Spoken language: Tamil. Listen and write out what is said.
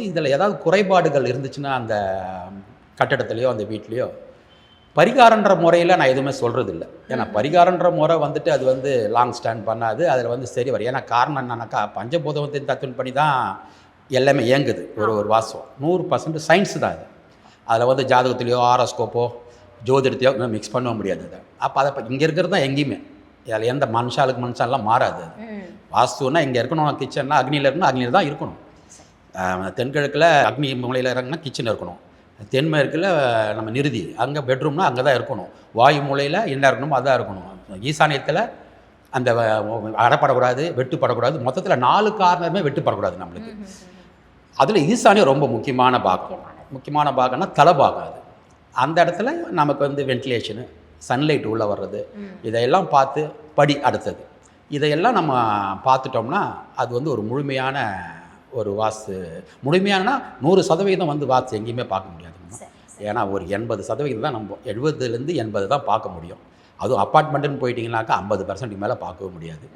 வந்து இதில் ஏதாவது குறைபாடுகள் இருந்துச்சுன்னா அந்த கட்டடத்துலேயோ அந்த வீட்லேயோ பரிகாரன்ற முறையில் நான் எதுவுமே சொல்கிறது இல்லை ஏன்னா பரிகாரன்ற முறை வந்துட்டு அது வந்து லாங் ஸ்டாண்ட் பண்ணாது அதில் வந்து சரி வரும். ஏன்னா காரணம் என்னன்னாக்கா பஞ்சபூதத்தின் தத்துவம் பண்ணி தான் எல்லாமே இயங்குது. ஒரு ஒரு வாசம். நூறு பர்சன்ட் சயின்ஸ் தான் அது. அதில் வந்து ஜாதகத்துலேயோ ஆரோஸ்கோப்போ ஜோதிடத்தையோ மிக்ஸ் பண்ண முடியாது அதை அப்போ அதை இங்கே இருக்கிறது தான் எங்கேயுமே. அதில் எந்த மனுஷாளுக்கு மனுஷாலாம் மாறாது அது. வாஸ்துன்னா இங்கே இருக்கணும் கிச்சன்னா அக்னியில் இருக்கணும் அக்னியில் தான் இருக்கணும். தென்கிழக்கில் அக்னி மூலையில் இறங்கினா கிச்சன் இருக்கணும். தென்மேற்கில் நம்ம நிறுதி. அங்கே பெட்ரூம்னா அங்கே தான் இருக்கணும். வாயு மூலையில் என்ன இருக்கணுமோ அதான் இருக்கணும். ஈசானியத்தில் அந்த அடப்படக்கூடாது வெட்டுப்படக்கூடாது. மொத்தத்தில் நாலு கார்னருமே வெட்டுப்படக்கூடாது நம்மளுக்கு. அதில் ஈசானியம் ரொம்ப முக்கியமான பாகம். முக்கியமான பாகம்னா தலைபாகம் அது. அந்த இடத்துல நமக்கு வந்து வென்டிலேஷனு சன்லைட் உள்ளே வர்றது. இதையெல்லாம் பார்த்து படி அடுத்தது. இதையெல்லாம் நம்ம பார்த்துட்டோம்னா அது வந்து ஒரு முழுமையான ஒரு வாஸ்து. முழுமையானா நூறு சதவீதம் வந்து வாஸ்து எங்கேயுமே பார்க்க முடியாது. ஏன்னா ஒரு எண்பது சதவீதம் தான் நம்ம எழுபதுலேருந்து எண்பது தான் பார்க்க முடியும். அதுவும் அப்பார்ட்மெண்ட்டுன்னு போயிட்டீங்கன்னாக்கா ஐம்பது பர்சன்ட்டுக்கு மேலே பார்க்கவே முடியாது.